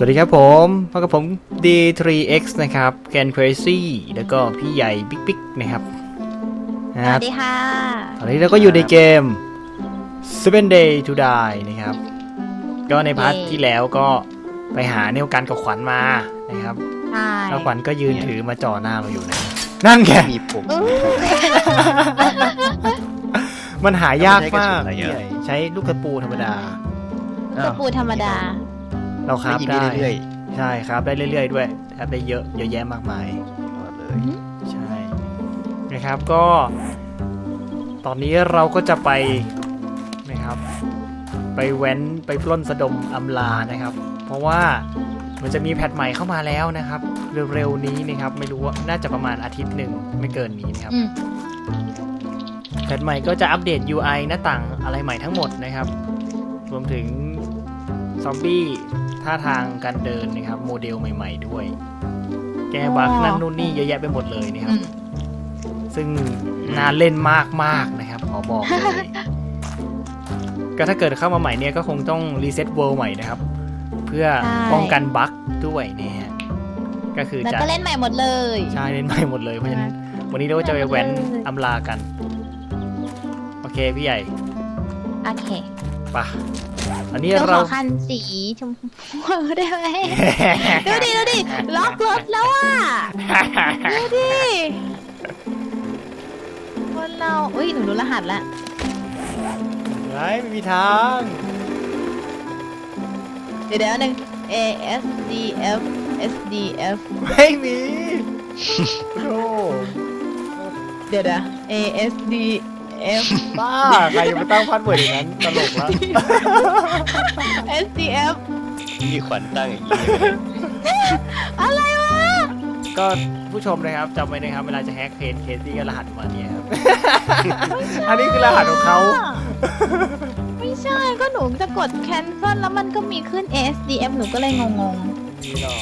สวัสดีครับผมพบกับผม D3X นะครับแกน Crazy แล้วก็พี่ใหญ่บิ๊กบิ๊กนะครับสนะครัวับสดีค่ะ ตอนนี้เราก็อยู่ในเกม Seven Day to Die นะครับ ก็ในพาร์ทที่แล้วก็ไปหาเนวกันกับขวัญมานะครับใช่แล้วขวัญก็ยืนถือมาจ่อหน้าเราอยู่นะ นั่นแกมีผมอู้มันหายากมากแล้วมันใช้กระสุนอะไรพี่อะใหญ่ใช้ลูกกระปูธรรมดา กระปูธรรมดา เราคราฟยิงได้เรื่อยใช่ครับได้เรื่อย ๆ ด้วยแทบได้เยอะเยอะแยะมากมายๆตลอดเลยใช่นะครับก็ ตอนนี้เราก็จะไปนะครับ ไปแว้นไปปล้นสะดมอำลานะครับ เพราะว่ามันจะมีแพทใหม่เข้ามาแล้วนะครับ เร็วๆนี้นะครับ ไม่รู้ว่าน่าจะประมาณอาทิตย์หนึ่งไม่เกินนี้นะครับอืมแพทใหม่ก็จะอัปเดต UI หน้าต่างอะไรใหม่ทั้งหมดนะครับ รวมถึงซอมบี้ ท่าทางการเดินนะครับโมเดลใหม่ๆด้วย แก้บั๊กนั่นนู่นนี่เยอะแยะไปหมดเลยนะคอืรับมซึ่งน่าเล่นมากๆนะครับขอบอกเลยก็ถ้าเกิดเข้ามาใหม่เนี่ยก็คงต้องรีเซ็ตเวิลด์ใหม่นะครับ เพื่อป้องกันบั๊กด้วยนะฮะก็คือแล้วจะก็เล่นใหม่หมดเลยใช่เล่นใหม่หมดเลยเพราะฉะนั้นวันนี้เราก็จะไปแว้นอำลากัน โอเคพี่ใหญ่ โอเคปะ อันนี้เดี๋ยวขเราอคันสีชมพูได้ไหมดูดิดูดิล็อกรถแล้วอะดูดิคนเราอุ้ยหนูรู้รหัสละไรไม่มีทาง เดี๋ยวเดี๋ยวหนึ่ง A S D F S D F ไม่มีโอ้เดี๋ยวเดี๋ยว A S D F บ้าใครจะไปตั้งพันเวิร์ดอย่างนั้นตลกแล้ว S D F มีขวัญตั้งอย่างนี้อะไรวะก็ผู้ชมนะครับจำไว้นะครับเวลาจะแฮกเพจเคซี่ก็รหัสมาเนี่ยครับ อันนี้คือรหัสของเขา ไม่ใช่ก็หนูจะกด cancel แล้วมันก็มีขึ้น ASDF หนูก็เลยงงนี่หรอก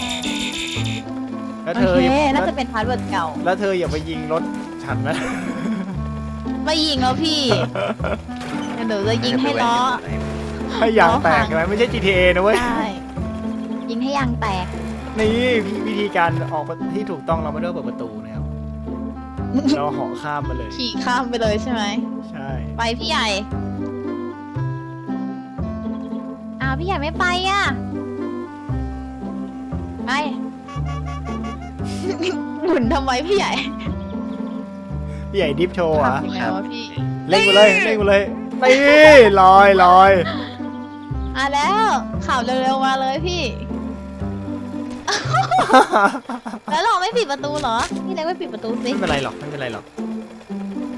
แล้วๆเธโออเคอย่าน่าจะเป็นพาสเวิร์ดเก่า แล้วเธออย่าไปยิงรถฉันนะ ไม่ยิงแล้วพี่เดี๋ยวหนูจะยิงให้ล้อให้ยางแตกใช่ไหมไม่ใช่ GTA นะเว้ย ใช่ยิงให้ยางแตก นี่วิธีการออกที่ถูกต้องเราไม่ต้องเปิดประตูนะครับ เราเหาะข้ามมาเลย ขี่ข้ามไปเลยใช่ไหม ใช่ ไปพี่ใหญ่ อ้าวพี่ใหญ่ไม่ไปอะ ไป หมุนทำไมพี่ใหญ่ พี่ใหญ่ดิฟโชว์ขัอะบยังไงวะพี่เล่นกูเลยเล่นกูเลยนี่ลอยลอยอะแล้วข่าวเร็วๆมาเลยพี่ แล้วเราไม่ปิดประตูเหรอ พี่เล็กไม่ปิดประตูสิไม่เป็นไรหรอกไม่เป็นไรหรอก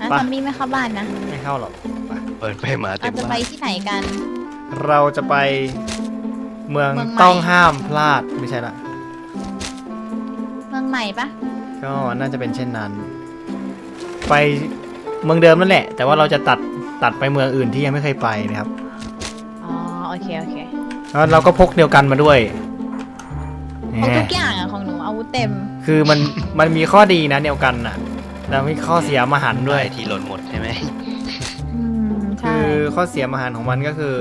นะไป ซอมบี้ไม่เข้าบ้านนะไม่เข้าหรอกไปเปิดไปหมาเต็เรามจะไปบ้านที่ไหนกัน เราจะไปเมืองเมืองใหม่ ต้องห้ามพลาดไม่ใช่ละ เมืองใหม่ปะก็น่าจะเป็นเช่นนั้น ไปเมืองเดิมนั่นแหละ แต่ว่าเราจะตัดตัดไปเมืองอื่นที่ยังไม่เคยไปนะครับอ๋อโอเคโอเคแล้วเราก็พกเดียวกันมาด้วยของแหทุมกอย่างอะของหนูอาวุธเต็ม คือมันมันมีข้อดีนะเดียวกันน่ะแต่มีข้อเสียมหันต์ด้วยที่หล่นหมดใช่ไหมอืมใช่คือข้อเสียมหันต์ของมันก็คือ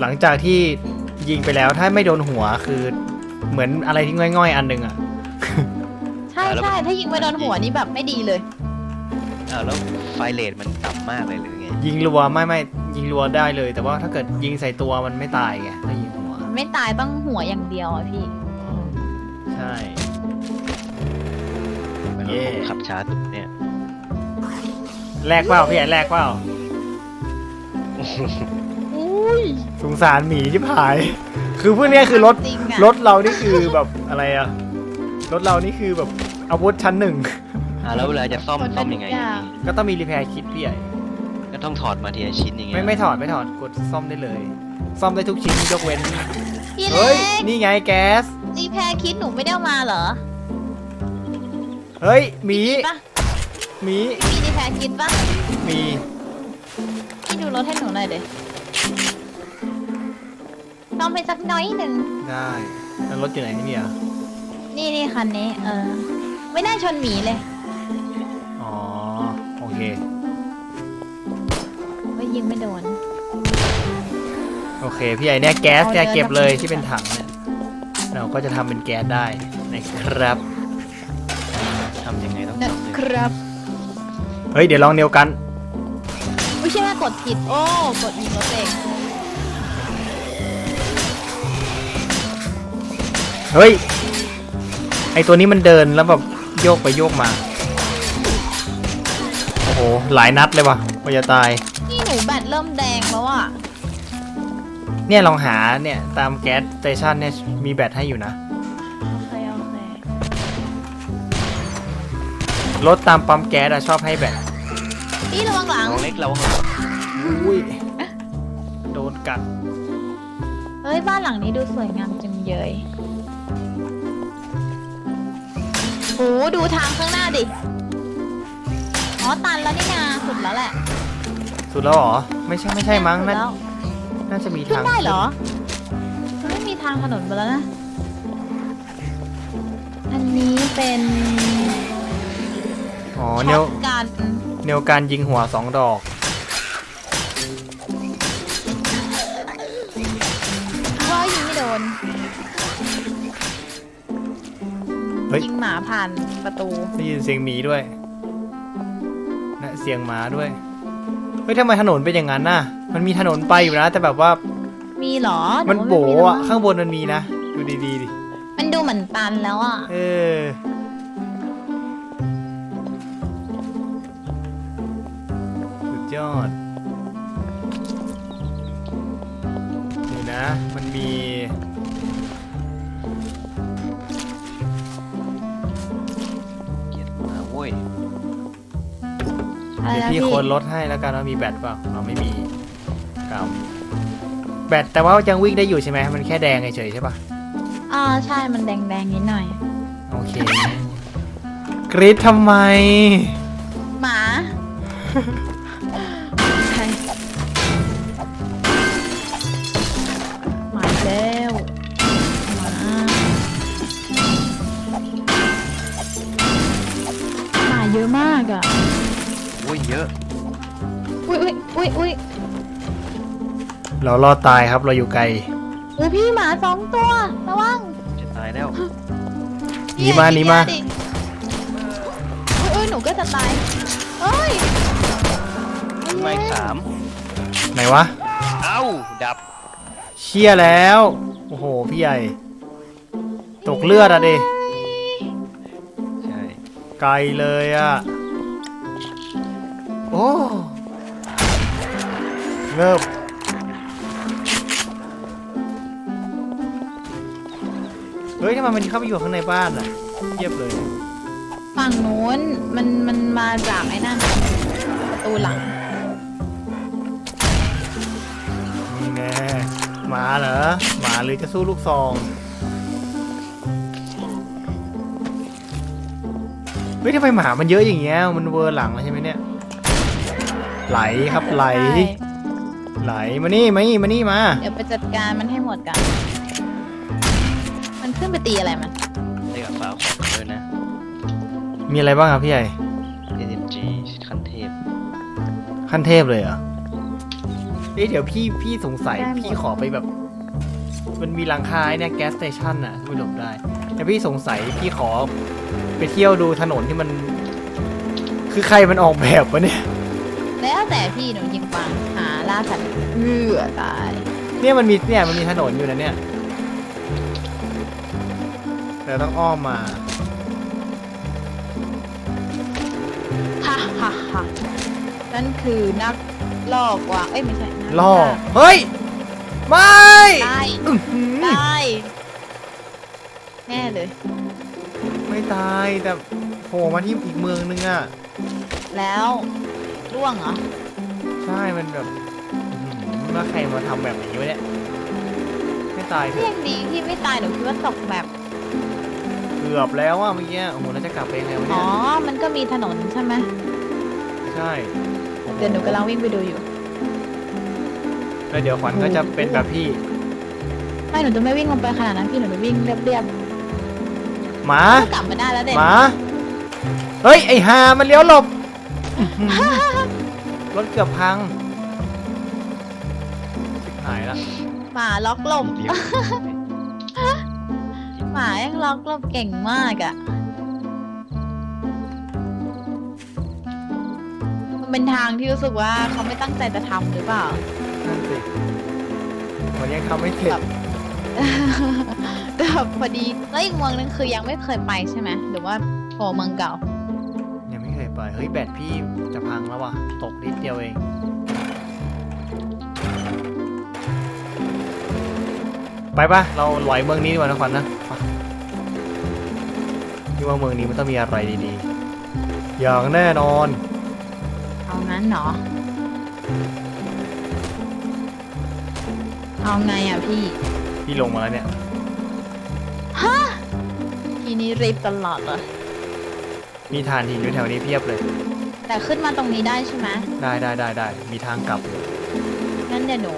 หลังจากที่ยิงไปแล้วถ้าไม่โดนหัวคือเหมือนอะไรที่ง่อยๆ อันหนึงอะใช่ใช่ถ้ายิงไปโดนหัวนี่แบบไม่ดีเลยอ้าวแล้วไฟเรทมันต่ำมากเลยหรือไงยิงรัวไม่ไม่ยิงรัวได้เลย แต่ว่าถ้าเกิดยิงใส่ตัวมันไม่ตายไงถ้ายิงหัวไม่ตายต้องหัวอย่างเดียวอะพี่ ใช่มันเย่ผมขับช้าสุดเนี่ย แลกเปล่าพี่ใหญ่แลกเปล่าอุ้ยสงสารหมีที่ผาย คือพวกเนี้ยคือรถจริงอะ รถเรานี่คือแบบอะไรอะรถเรานี่คือแบบอาวุธชั้นหนึ่ง อ่าแล้วเวลาจะซ่อมซ่อมยังไงอย่างนี้ก็ต้องมีรีแพร์คิดพี่ใหญ่ก็ต้องถอดมาทีละชิ้นอย่างเงี้ไม่ยไม่ถอดไม่ถอดกดซ่อมได้เลย ซ่อมได้ทุกชิ้นยกเว้นพี่เฮ้เล็ยกนี่ไงแก๊สรีแพร์คิดหนูไม่ได้เอามาเหรอเฮ้ยหมีมีปะหมีมีรีแพร์คิดปะมีพี่ดูรถให้หนูหน่อยเดี๋ยวลองไปสักน้อยหนึ่ง ได้แล้วรถอยู่ไหนเนี่ยนี่นี่คันนี้ เออ ไม่น่าชนหมีเลยอ๋อโอ เคว่ายิงไม่โดน โอเค พี่ใหญ่เนี่ยแก๊สเนี่ยเอาเดินเก็บเลยมาที่เป็นถังเนี่ยเราก็จะทำเป็นแก๊สได้นะครับทำยังไงต้องนะทำเลยครับเฮ้ยเดี๋ยวลองเดียวกันไม่ใช่แม่กดผิด โอ้กดอีกรถเองเฮ้ยไอตัวนี้มันเดินแล้วแบบโยกไปโยกมาโอ้โหหลายนัดเลยว่ะกว่าจะตาย นี่หนูแบตเริ่มแดงแล้วอะ เนี่ยลองหาเนี่ยตามแก๊สสเตชันเนี่ยมีแบตให้อยู่นะ โอเคโอเครถตามปั๊มแก๊สอะชอบให้แบตพี่ระวังหลัง น้องเล็กเราอุ้ยโดนกัดเฮ้ย บ้านหลังนี้ดูสวยงามจังเยยโหดูทางข้างหน้าดิ อ๋อตันแล้วนี่นาสุดแล้วแหละสุดแล้วเหรอ ไม่ใช่ไม่ใช่มั้ง สุดน่าแล้วน่าจะมีขึ้นทางได้เหรอมันไม่มีทางถนนไปแล้วนะ อันนี้เป็นอ๋อแนช็อวตกันแนวการยิงหัวสองดอก เพราะยิงไม่โดนเฮ้ย ยิงหมาผ่านประตูได้ยินเสียงหมีด้วยและเสียงหมาด้วย เฮ้ยทำไมถนนเป็นอย่างนั้นน่ะ มันมีถนนไปอยู่นะ แต่แบบว่ามีเหรอมันหว่าโบไแล้วอะมั้งข้างบนมันมีนะดูดีๆดิมันดูเหมือนตันแล้วอะ เออสุดยอด อะไรเดี๋ยวนะพี่พี่คนลดให้แล้วกันว่ามีแบตเปล่าเราไม่มีกำแบตแต่ว่ายังวิ่งได้อยู่ใช่ไหมมันแค่แดงเฉยๆใช่ปะอ่าใช่มันแดงๆนิดหน่อย โอเคกรีดทำไม หมาใช่หมาอีกแล้วหมาหมาเยอะมากอะโอ้ยเยอะ อุ้ยอุ้ยอุ้ยอุ้ยเรารอดตายครับเราอยู่ไกลอุ้ยพี่หมาสองตัวระวังจะตายแล้ว หนีมาหนีมาดิอุ้ยอุ้ยหนูก็จะตายเอ้ยไม่สาม ไหนวะ เอ้า ดับ เชี่ยแล้ว โอ้โห พี่ใหญ่ ตกเลือดอะดิ ใช่ ไกลเลยอะ โอ้เงิบเฮ้ยทำไมมันเข้าไปอยู่ข้างในบ้านอะเยียบเลย ฝั่งนู้นมันมันมาจากไอ้นั่นประตูหลัง นี่แน่หมาเหรอหมาหรือจะสู้ลูกซองเฮ้ยทำไมหมามันเยอะอย่างเงี้ยมันเวอร์หลังแล้วใช่ไหมเนี่ย ไหลครับไหลใช่ไหลมานี่มานี่มานี่มาเดี๋ยวไปจัดการมันให้หมดกัน มันขึ้นไปตีอะไรมัน ได้กับฟ้าของด้วยนะ มีอะไรบ้างครับพี่ใหญ่ SMG คันเทพขั้นเทพเลยเหรอเอ๊ะเดี๋ยวพี่พี่สงสัยได้หมด พี่ขอไปแบบ มันมีหลังคาไอ้เนี่ยแก๊สสเตชันน่ะไม่หลบได้ แต่พี่สงสัยพี่ขอไปเที่ยวดูถนนที่มัน คือใครมันออกแบบวะเนี่ย แล้วแต่พี่หนูยิงปังหาล่าสัตว์เอือตายเนี่ยมันมีเนี่ยมันมีถนนอยู่นะเนี่ยแต่ต้องอ้อมมาฮ่าฮ่าฮ่านั่นคือนักล่อกวางเอ้ยไม่ใช่นักล่อเฮ้ย ไม่ตายอื้อหือตายแน่เลย ไม่ตายแต่โผล่มาที่อีกเมืองนึงอะแล้ว ร่วงเหรอ ใช่ มันแบบอื้อหือแล้วใครมาทำแบบนี้วะเนี่ย ไม่ตายเถที่อะยังดีที่ไม่ตายหนูคิดว่าตกแบบ เกือบแล้วอะเมื่อกี้ โอ้โหแล้วจะกลับไปยังไงวะอ๋เนี่อย มันก็มีถนนใช่ไหมใช่โอ้โเดี๋ยวหนูกำลังวิ่งไปดูอยู่ แล้วเดี๋ยวขวัญก็จะเป็นแบบพี่ ไม่หนูจะไม่วิ่งลงไปขนาดนั้นพี่หนูจะวิ่งเรียบหมา ๆก็กลับมาได้แล้วเด็หมา เฮ้ย ไอหามันเลี้ยวหลบอื้อหือ รถเกือบพังชิบหายละหมาล็อกลมเดียวหมายังล็อกเราเก่งมากอะมันเป็นทางที่รู้สึกว่าเขาไม่ตั้งใจจะทำหรือเปล่า นั่นสิวันนี้เขาไม่เสร็จแต่แบบพอดีแล้วอีกเมืองนึงคือยังไม่เคยไปใช่ไหมหรือว่าโผเมืองเก่ายัง ไม่เคยไป เฮ้ย แบตพี่จะพังแล้วว่ะตกนิดเดียวเองไปปะเราลอยเมืองนี้ดีกว่านะขวัญนะไปพี่ว่าเมืองนี้มันต้องมีอะไรดีๆ อย่างแน่นอน เอางั้นเหรอ เอาไงอะพี่ พี่ลงมาแล้วเนี่ยทีนี้รีบตลอดเลย มีฐานหินอยู่แถวนี้เพียบเลย แต่ขึ้นมาตรงนี้ได้ใช่ไหมได้ได้ได้ได้มีทางกลับอยู่งั้นเดี๋ยวหนู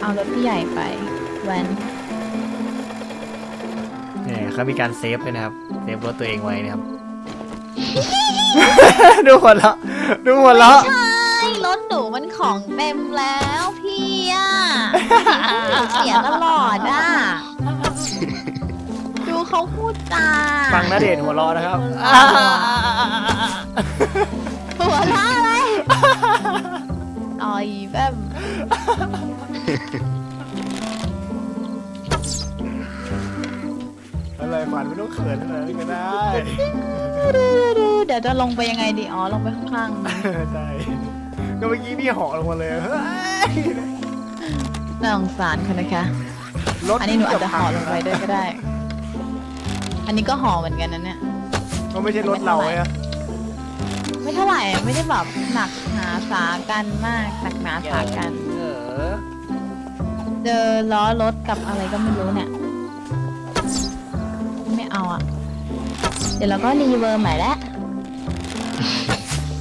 เอารถพี่ใหญ่ไปแวนเนี่ยเขามีการเซฟเลยนะครับเซฟรถตัวเองไว้นะครับ ดูหัวเราะดูหัวเราะ ใช่รถหนูมันของเต็มแล้วพี่อะเสียตลอดอะดู เขาพูดจาฟังนะเดชน์หัวเราะนะครับ หัวเราะอะไรต่อยแบบอะไรฝันไม่ต้องเขินขนาดนั้นก็ได้ เดี๋ยวจะลงไปยังไงดีอ๋อลงไปข้างล่างใช่ ก็เมื่อกี้พี่เหาะลงมาเลยเฮ้ยน่าสงสารค่ะนะคะ รถอันนี้หนูอาจจะห่อลงไปด้วยก็ได้ อันนี้ก็ห่อเหมือนกันนะเนี่ยก็ไม่ใช่รถเราไงอะไม่เท่าไหร่ไม่ได้แบบหนักหนาสากันมากหนักหนาสากัน เออเจอล้อรถกับอะไรก็ไม่รู้เนี่ย ไม่เอาอะ เดี๋ยวเราก็รีเวอร์ใหม่แล้ว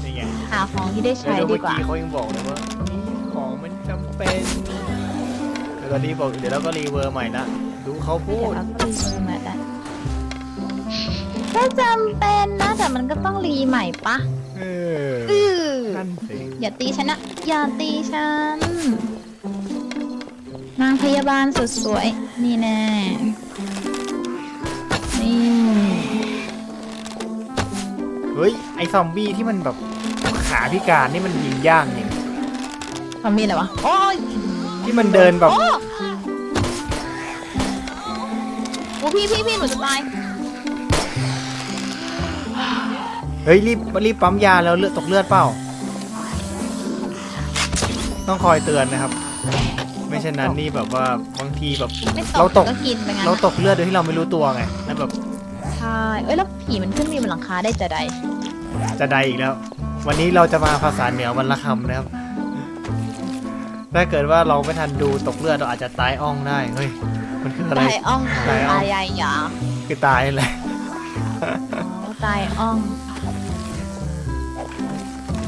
นี่ไงหาของที่ได้ใช้แล้วดีเมื่อกว่า กี้เขายังบอกเลยว่านี่ของมันจำเป็นแล้วตอนนี้บอกเดี๋ยวเราก็รีเวอร์ใหม่นะดูเขาพูเดี๋ยวด เราก็รีเวอร์ใหม่แล้ว ก็จำเป็นนะ แต่มันก็ต้องรีใหม่ปะเอออื้อนั่นสิอย่าตีฉันนะ อย่าตีฉัน นางพยาบาลสุดสวย นี่แน่ นี่ เฮ้ย ไอซอมบี้ที่มันแบบขาพิการนี่มันยิงยากจริงมันมีอะไรวะ โอ้ยที่มันเดินแบบ โอ้โอ้พี่พี่พี่หนูจะตาย เฮ้ยรีบรีบปั๊มยาแล้วเลือดตกเลือดเปล่า ต้องคอยเตือนนะครับ ไม่เช่นนั้นนี่แบบว่าบางทีแบบ ไม่ตเรากตก ก็กินไปงั้นเราอะตกเลือดโดยที่เราไม่รู้ตัวไงนั่นแบบใช่เอ้ยแล้วผีมันขึ้นมีบนหลังคาได้จะใดจะได้อีกแล้ว วันนี้เราจะมาภาษาเหนือวันละคำนะครับ ถ้าเกิดว่าเราไม่ทันดูตกเลือดเราอาจจะตายอ่องได้เฮ้ยมันคืออะไร ตายอ่องตายอ่องตายใหญ่หยาคือตายนั่นแหละอ๋อตายอ่อง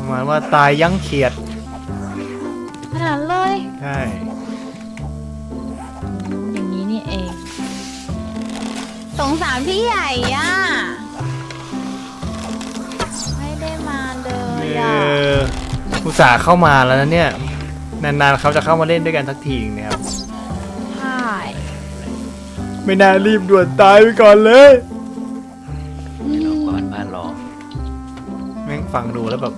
ประมาณว่าตายยั้งเขียด ขนาดนั้นเลย ใช่ อย่างนี้นี่เอง สงสารพี่ใหญ่อะไม่ได้มาเลเอยอะออุตส่าห์เข้ามาแล้วนะเนี่ย นานๆเขาจะเข้ามาเล่นด้วยกันสักทีนึงนะครับ ใช่ไม่น่ารีบด่วนตายไปก่อนเลย อืมบ้านบ้านรอ แม่งฟังดูแล้วแบบ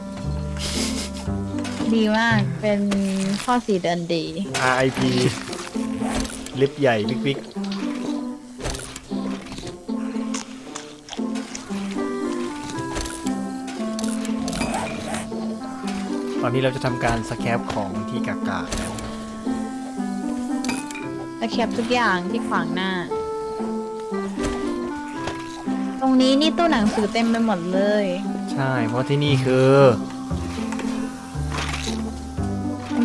ดีมาก เป็นข้อสีเดินดี RIP ลิฟต์ใหญ่บิ๊กๆตอนนี้เราจะทำการสแคปของที่กากานะตะเข็บทุกอย่างที่ขวางหน้า ตรงนี้นี่ตู้หนังสือเต็มไปหมดเลย ใช่ เพราะที่นี่คือ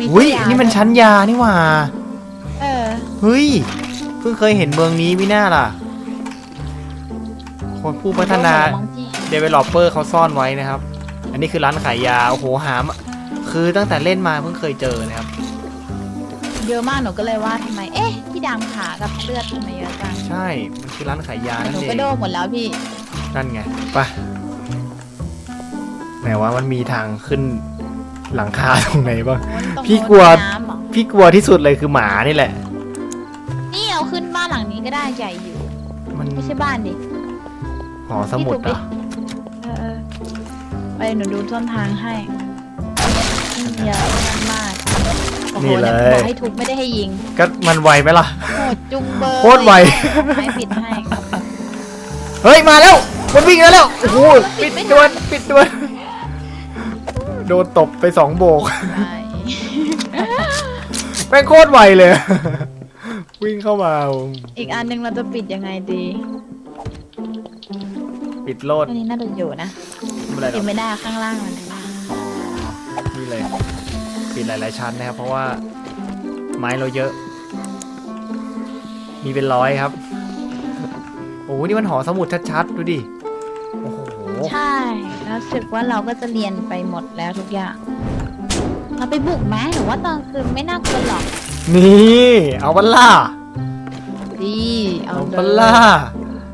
มีอุ้ยตู้านี่มันชั้นยานี่หว่าเออ เฮ้ยเพิ่งเคยเห็นเมืองนี้ไม่น่าล่ะ คนผู้พัฒนามองพี่ developer เขาซ่อนไว้นะครับ อันนี้คือร้านขายยา โอ้โห หามคือตั้งแต่เล่นมาเพิ่งเคยเจอนะครับ เยอะมากหนูก็เลยว่าทำไม เอ๊ะ พี่ดำขากับเลือดทำไมเยอะจังใช่ มันคือร้านขายยาหนั่นนูเอก็งโดนหมดแล้วพี่ นั่นไง ไปะไหนว่ามันมีทางขึ้น หลังคาตรงไหนบ้างตรงพี่กลัวโน้นน้ำเหรอพี่กลัวที่สุดเลยคือหมานี่แหละ นี่เอาขึ้นบ้านหลังนี้ก็ได้ใหญ่อยู่ มันไม่ใช่บ้านดิ หอสมุดเหรอเออเออไปหนูดูต้นทางให้เยอะมากโอ้โหเนี่ยบอกให้ทุบไม่ได้ให้ยิงก็มันไวไหมล่ะ โหดจุงเบอร์โคตรไวให้ปิดให้ เฮ้ยมาแล้ว มันวิ่งแล้วแล้วโอ้โหปิดด่วนปิดด่วน โดนตบไปสองโบกไปแม่งโคตรไวเลย วิ่งเข้ามา อีกอันหนึ่งเราจะปิดยังไงดี ปิดโลดอันนี้น่าจะอยู่นะไม่เป็นไรหรปิอดกไม่ได้ข้างล่างมันนะนี่เลย ปิดหลาย ๆ ชั้นนะครับ เพราะว่าไม้เราเยอะ มีเป็นร้อยครับ โอ้โหนี่มันหอสมุดชัด ๆ ดูดิโอ้โห ใช่แล้วรู้สึกว่าเราก็จะเรียนไปหมดแล้วทุกอย่าง เราไปบุกไหมหรือว่าตอนคืนไม่น่ากลัวหรอกนี่เอาบัลล่าดีเอาเอาเลบัลยล่า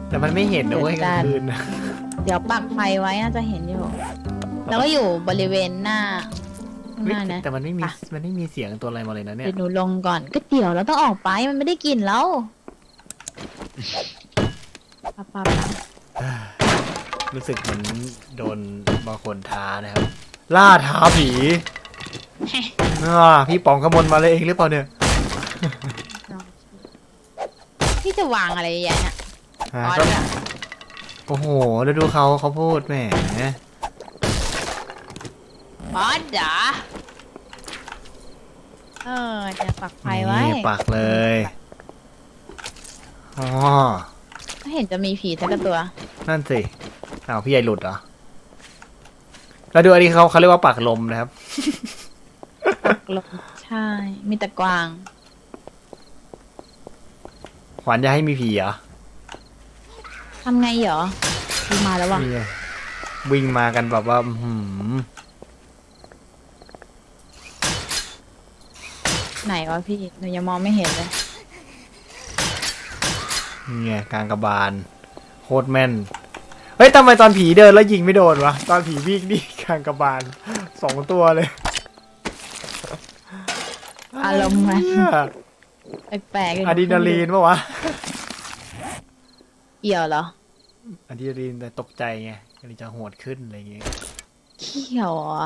แต่มันไม่เห็นนะเว้ยกเดี๋ลายวงจะคืนเดี๋ยวปักไฟไว้น่าจะเห็นอยู่ แล้วก็อยู่บริเวณหน้าข้างหน้านะ แต่มันไม่มี ไป มันไม่มีเสียงตัวอะไรมาเลยนะเนี่ย เดี๋ยวหนูลงก่อนก็เดี๋ยวเราต้องออกไปมันไม่ได้กลินแล้วปะปะปะ รู้สึกเหมือนโดนบางคนท้านะครับ ล่าท้าผีอ่าพี่ป๋องขมลมาเลยเองหรือเปล่าเนี่ยพี่จะวางอะไรใหญ่เนี่ยฮะอ๋อก็เนี่ยโอ้โห แล้วดูเขาเขาพูดแหมบอสจ๋าเออจะปักไฟไว้นี่ปักเลยอ๋อไม่เห็นจะมีผีสักตัว นั่นสิ อ้าวพี่ใหญ่หลุดเหรอแล้วดูอันนี้เขาเขาเรียกว่าปักลมนะครับ ลมใช่ มีแต่กวาง ขวัญจะให้มีผีเหรอทำไงเหรอดูมาแล้วว่ะ นี่ไงวิ่งมากันแบบว่าอื้อหือไหนวะพี่ หนูยังมองไม่เห็นเลย นี่ไงกลางกระบาลโคตรแม่น เฮ้ยทำไมตอนผีเดินแล้วยิงไม่โดนวะ ตอนผีวิ่งนี่กลางกระบาลสองตัวเลยอารมณ์มันเหี้ยแปลกๆเลยอะดรีนาลีนปะวะเกี่ยวเหรออะดรีนาลีนแต่ตกใจไงก็เลยจะโหดขึ้นอะไรอย่างเงี้ย เกี่ยวเหรอ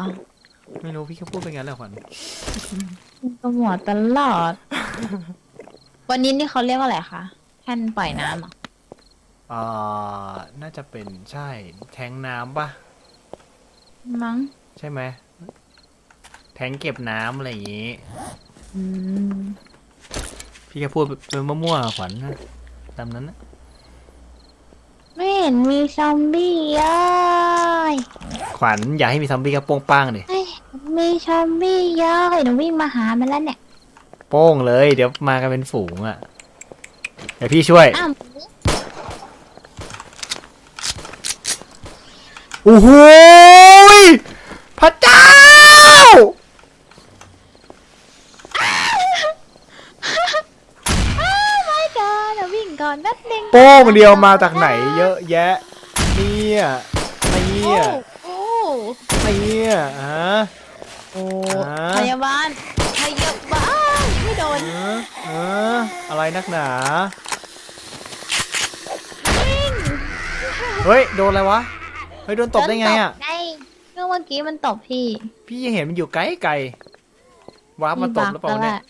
ไม่รู้พี่ก็พูดไปงั้นแหละขวัญก็หมดตลอด วันนี้นี่เขาเรียกว่าอะไรคะแท่นปล่อยน้ำเหรอ อ่าน่าจะเป็นใช่ แทงน้ำปะมั้งใช่ไหมแทงเก็บน้ำอะไรอย่างงี้ อืมพี่แค่พูดเป็นมั่วๆขวัญนะตามนั้นนะไม่เห็นมีซอมบี้เลยขวัญอย่าให้มีซอมบี้กระโป้งป้างดิเฮ้ยมีซอมบี้เยอะหนูวิ่งมาหามันแล้วเนี่ยโป้งเลย เดี๋ยวมากันเป็นฝูงอะ่ะเดี๋ยวพี่ช่วย อ้าว โอ้โหยพระเจ้า ไม่เกินเดี๋ยววิ่งก่อนแป๊บนึงโป้งเดียวมาจากไหนเยอะแยะ เนี่ยเนี่ยโอ้เนี่ยฮะโอ้อ่าพยาบาลพยาบาลไม่โดนเออเอออะไรนักหนา เฮ้ย โดนอะไรวะ เฮ้ยโดนตบได้ไงอะ โดนตบได้ก็เมื่อกี้มันตบพี่พี่ยังเห็นมันอยู่ไกลไกลๆว้าร์ปมาตบหรือเปล่าแล้เนี่วยแหละ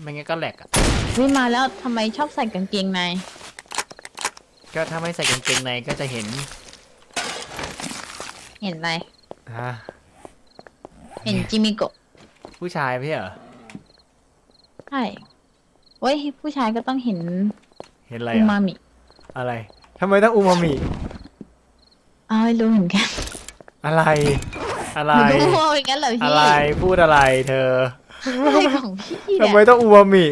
ไม่งั้นก็แหลกอะวิ่งมาแล้วทำไมชอบใส่กางเกงในก็ถ้าไม่ใส่กางเกงในก็จะเห็นเห็นอะไรฮะเห็นจิมิโกะผู้ชายไม่ใช่เหรอใช่เว้ยผู้ชายก็ต้องเห็นเห็นอะไรอูอะมามิอะไรทำไมต้องอูมามิ อ้าวไม่รู้เหมือนกันอะไร อะไร หนูก็มั่วเหมือนกันเหรอพี่อะไรพูดอะไรเธออะไรของพี่ทำเนี่ยไมต้องอูมามิ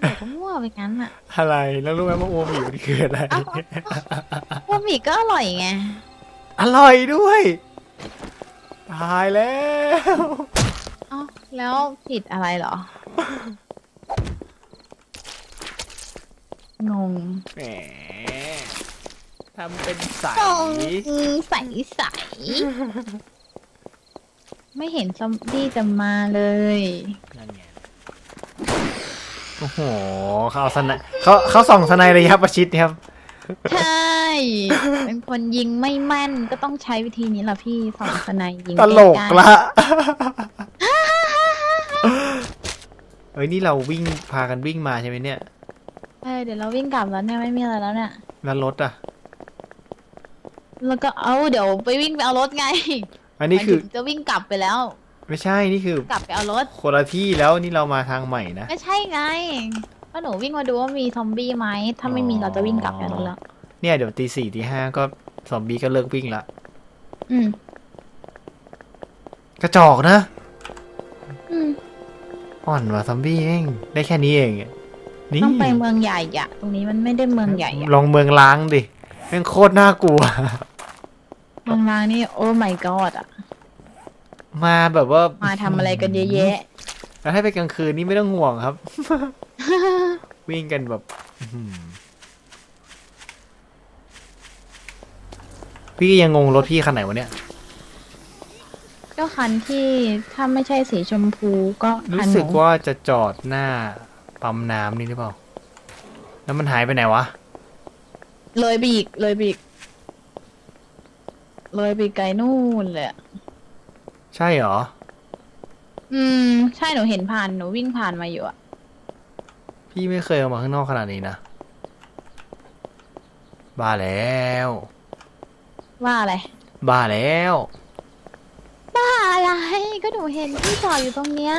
หนูก็มั่วไปงั้นอะ อะไรแล้วรู้ไหมว่าอูมามิมันคืออะไรเอ้าอูมามิก็อร่อยไง อร่อยด้วยตายแล้วเอ้าแล้วผิดอะไรเหรอ งง แหม ทำเป็นใสงงใสใสไม่เห็นซอมบี้จะมาเลย นั่นไง โอ้โห เขาเอาสไนเขาเขาส่องสไนระยะประชิดนะครับ ใช่ เป็นคนยิงไม่แม่นก็ต้องใช้วิธีนี้แหละพี่สอนสนายยิงตลกใกๆละเฮ้ยนี่เราวิ่งพากันวิ่งมาใช่ไหมเนี่ยเออเดี๋ยวเราวิ่งกลับแล้วเนี่ยไม่มีอะไรแล้วเนี่ย แล้วรถอะ แล้วก็เอาเดี๋ยวไปวิ่งไปเอารถไงอันนี้คือหมายถึงจะวิ่งกลับไปแล้ว ไม่ใช่นี่คือกลับไปเอารถ คนละที่แล้วนี่เรามาทางใหม่นะ ไม่ใช่ไงก็หนูวิ่งมาดูว่ามีซอมบี้ไหมถ้าไม่มีเราจะวิ่งกลับไปเอารถแล้ว เนี่ยเดี๋ยวตีสี่ตีห้าก็ซอมบี้ก็เลิกวิ่งละอืม กระจอกนะ อืมอ่อนว่ะซอมบี้เองได้แค่นี้เองนี่ต้องไปเมืองใหญ่อะตรงนี้มันไม่ได้เมืองใหญ่อะลองเมืองล้างดิแม่งโคตรน่ากลัว เมืองรางนี่โอ้ my god อะมาแบบว่ามามาทำอะไรกันเยอะแยะ แล้วถ้าไปกลางคืนนี่ไม่ต้องห่วงครับ วิ่งกันแบบอื้อหือพี่ก็ยังงงรถพี่คันไหนวะเนี่ย ก็คันที่ถ้าไม่ใช่สีชมพูก็คัรู้นหสึนูกว่าจะจอดหน้าปั๊มน้ำนี่หรือเปล่า แล้วมันหายไปไหนวะ เลยไปอีกเลยไปอีก เลยไปไกลนู่นเลยอะใช่เหรอ อืม ใช่หนูเห็นผ่านหนูวิ่งผ่านมาอยู่อะพี่ไม่เคยเอามาข้างนอกขนาดนี้นะบ้าแล้ว ว่าอะไรบ้าแล้ว บ้าอะไรก็หนูเห็นพี่จอดอยู่ตรงเนี้ย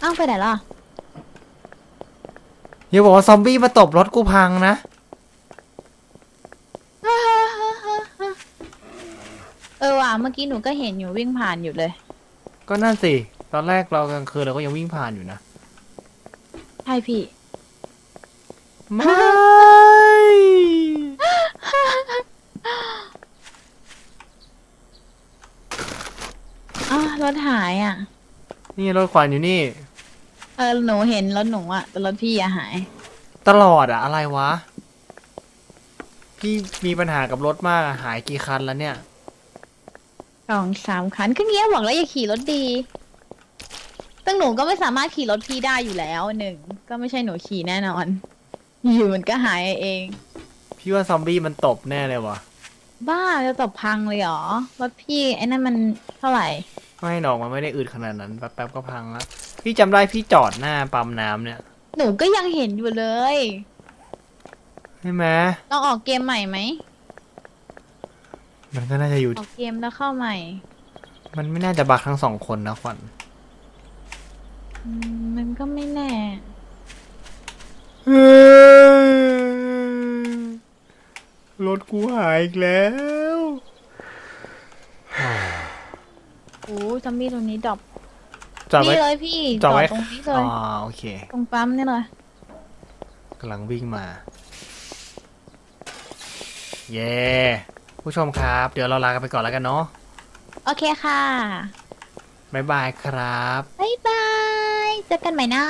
เอ้าไปไหนล่ะอย่าบอกว่าซอมบี้มาตบรถกูพังนะ เออว่ะเมื่อกี้หนูก็เห็นอยู่วิ่งผ่านอยู่เลย ก็นั่นสิ ตอนแรกเรากลางคืนเราก็ยังวิ่งผ่านอยู่นะ ใช่พี่ ไม่ อ้าวรถหายอะ นี่รถควันอยู่นี่ เออหนูเห็นรถหนูอะแต่รถพี่อะหาย ตลอดอะอะไรวะ พี่มีปัญหากับรถมากอะหายกี่คันแล้วเนี่ย สองสามคันก็เงี้ยบอกแล้วอย่าขี่รถดีตั้งหนูก็ไม่สามารถขี่รถพี่ได้อยู่แล้วหนึ่งก็ไม่ใช่หนูขี่แน่นอน อยู่มันก็หายเอง พี่ว่าซอมบี้มันตบแน่เลยวะบ้าจะตบพังเลยเหรอรถพี่ไอ้นั่นมันเท่าไหร่ ไม่หรอกมันไม่ได้อืดขนาดนั้นแป๊บๆก็พังละพี่จำได้พี่จอดหน้าปั๊มน้ำเนี่ย หนูก็ยังเห็นอยู่เลย ใช่ไหมลองออกเกมใหม่ไหม มันก็น่าจะอยู่ ออกเกมแล้วเข้าใหม่ มันไม่น่าจะบักทั้งสองคนนะขวัญอืมมันก็ไม่แน่ รถกูหายอีกแล้ว โอ้ซอมบี้ตรงนี้ดรอปจอดไว้ นี่เลยพี่จอดไว้ ตรงนี้เลอ๋อยโอเค ตรงปั๊มนี่เลยกำลังวิ่งมา เย้ผู้ชมครับ เดี๋ยวเราลากันไปก่อนแล้วกันเนาะโอเคค่ะ บ๊ายบายครับ บ๊ายบาย เจอกันใหม่นะ